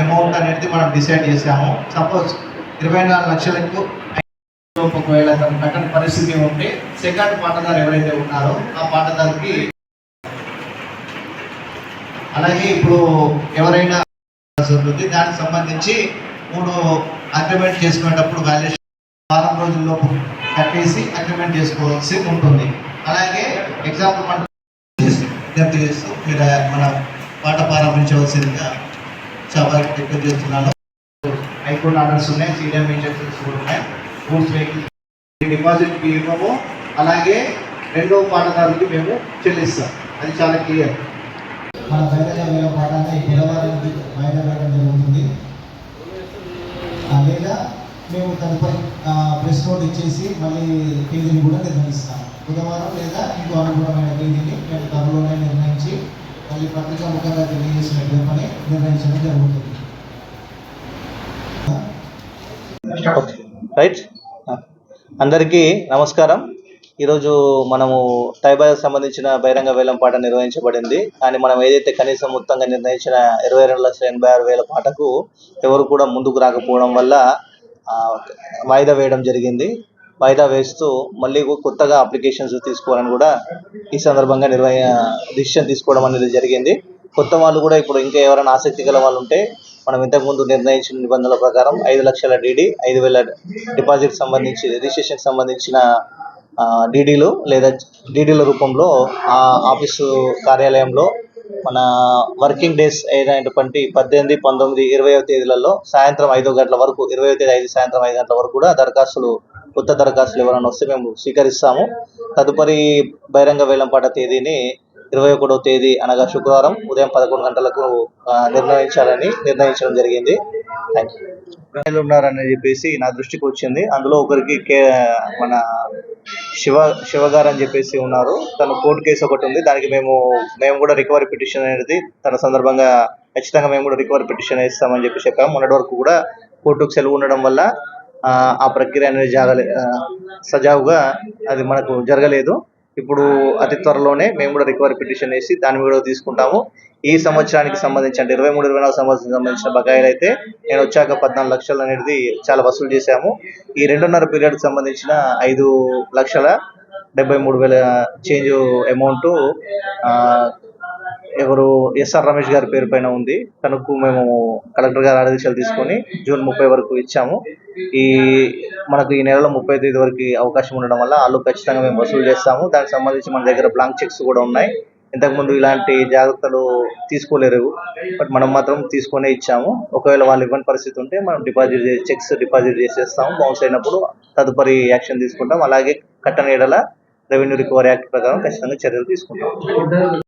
Amount అనేది మనం decide చేసాము సపోజ్ ఇరవై నాలుగు లక్షలకు ఒకవేళ తను కట్టని పరిస్థితి ఉంటే సెకండ్ పాటదారు ఎవరైతే ఉన్నారో ఆ పాటదారుకి అలాగే ఇప్పుడు ఎవరైనా ఉంటుంది దానికి సంబంధించి మూడు అగ్రిమెంట్ చేసుకునేటప్పుడు వాల్యుయేషన్ వారం రోజుల్లోపు కట్టేసి అగ్రిమెంట్ చేసుకోవాల్సి ఉంటుంది. అలాగే ఎగ్జాంపుల్ మనం విజ్ఞప్తి చేస్తూ మీరు మన పాట ప్రారంభించవలసిందిగా సభకి రిక్వెస్ట్ చేస్తున్నాను. హైకోర్టు ఆర్డర్స్ ఉన్నాయి సీనియర్ ఇన్స్ట్రక్షన్స్ కూడా ఉన్నాయి. గూడ్స్ వెహికల్స్ డిపాజిట్ ఇవ్వము. అలాగే రెండో పాటదారుకి మేము చెల్లిస్తాం. అది చాలా క్లియర్. మన బయలుదేర వేల పాఠాన్ని బుధవారానికి వాయిదా వేయడం జరుగుతుంది. లేదా మేము తదుపరి ప్రెస్ నోట్ ఇచ్చేసి మళ్ళీ తేదీని కూడా నిర్ణయిస్తాం. బుధవారం లేదా ఇంకో అనుకూలమైన తేదీని మేము త్వరలోనే నిర్ణయించి మళ్ళీ పత్రికా ముఖంగా తెలియజేసినట్టు పని నిర్ణయించడం జరుగుతుంది. రైట్ అందరికీ నమస్కారం. ఈరోజు మనము టైబాకి సంబంధించిన బహిరంగ వేలం పాట నిర్వహించబడింది. కానీ మనం ఏదైతే కనీసం మొత్తంగా నిర్ణయించిన ఇరవై రెండు లక్షల ఎనభై ఆరు వేల పాటకు ఎవరు కూడా ముందుకు రాకపోవడం వల్ల వాయిదా వేయడం జరిగింది. వాయిదా వేస్తూ మళ్ళీ కొత్తగా అప్లికేషన్స్ తీసుకోవాలని కూడా ఈ సందర్భంగా నిర్వహ డిసిషన్ తీసుకోవడం అనేది జరిగింది. కొత్త వాళ్ళు కూడా ఇప్పుడు ఇంకా ఎవరైనా ఆసక్తి గల వాళ్ళు ఉంటే మనం ఇంతకుముందు నిర్ణయించిన నిబంధనల ప్రకారం ఐదు లక్షల డీడీ ఐదు వేల డిపాజిట్ సంబంధించి రిజిస్ట్రేషన్ సంబంధించిన డీడీలు లేదా డీడీల రూపంలో ఆ ఆఫీసు కార్యాలయంలో మన వర్కింగ్ డేస్ అయినటువంటి పద్దెనిమిది పంతొమ్మిది ఇరవై తేదీలలో సాయంత్రం ఐదు గంటల వరకు ఇరవై తేదీ ఐదు సాయంత్రం ఐదు గంటల వరకు కూడా దరఖాస్తులు కొత్త దరఖాస్తులు ఎవరైనా వస్తే మేము స్వీకరిస్తాము. తదుపరి బహిరంగ వేలంపాట తేదీని ఇరవై ఒకటో తేదీ అనగా శుక్రవారం ఉదయం పదకొండు గంటలకు నిర్ణయించాలని నిర్ణయించడం జరిగింది. థ్యాంక్ యూ ఉన్నారని చెప్పేసి నా దృష్టికి వచ్చింది. అందులో ఒకరికి కే మన శివ శివగారు అని చెప్పేసి ఉన్నారు. తను కోర్టు కేసు ఒకటి ఉంది. దానికి మేము మేము కూడా రికవరీ పిటిషన్ అనేది తన సందర్భంగా ఖచ్చితంగా మేము కూడా రికవరీ పిటిషన్ ఇస్తామని చెప్పి చెప్పాము. మొన్నటి వరకు కూడా కోర్టుకు సెలవు ఉండడం వల్ల ఆ, ప్రక్రియ అనేది జరగలే సజావుగా అది మనకు జరగలేదు. ఇప్పుడు అతి త్వరలోనే మేము కూడా రికవరీ పిటిషన్ వేసి దాన్ని కూడా తీసుకుంటాము. ఈ సంవత్సరానికి సంబంధించి అంటే ఇరవై మూడు ఇరవై నాలుగు సంవత్సరానికి సంబంధించిన బకాయిలు అయితే నేను వచ్చాక పద్నాలుగు లక్షలు అనేది చాలా వసూలు చేశాము. ఈ రెండున్నర పీరియడ్కి సంబంధించిన ఐదు లక్షల డెబ్బై మూడు వేల చేంజ్ అమౌంట్ ఎవరు ఎస్ఆర్ రమేష్ గారి పేరు పైన ఉంది. తనకు మేము కలెక్టర్ గారి ఆదేశాలు తీసుకొని జూన్ ముప్పై వరకు ఇచ్చాము. ఈ మనకు ఈ నెలలో ముప్పై తేదీ వరకు అవకాశం ఉండడం వల్ల వాళ్ళు ఖచ్చితంగా మేము వసూలు చేస్తాము. దానికి సంబంధించి మన దగ్గర బ్లాంక్ చెక్స్ కూడా ఉన్నాయి. ఇంతకుముందు ఇలాంటి జాగ్రత్తలు తీసుకోలేరు. బట్ మనం మాత్రం తీసుకొనే ఇచ్చాము. ఒకవేళ వాళ్ళు ఇవ్వని పరిస్థితి ఉంటే మనం డిపాజిట్ చెక్స్ డిపాజిట్ చేసేస్తాము. బౌన్స్ అయినప్పుడు తదుపరి యాక్షన్ తీసుకుంటాం అలాగే కట్టని ఎడల రెవెన్యూ రికవరీ యాక్ట్ ప్రకారం ఖచ్చితంగా చర్యలు తీసుకుంటాం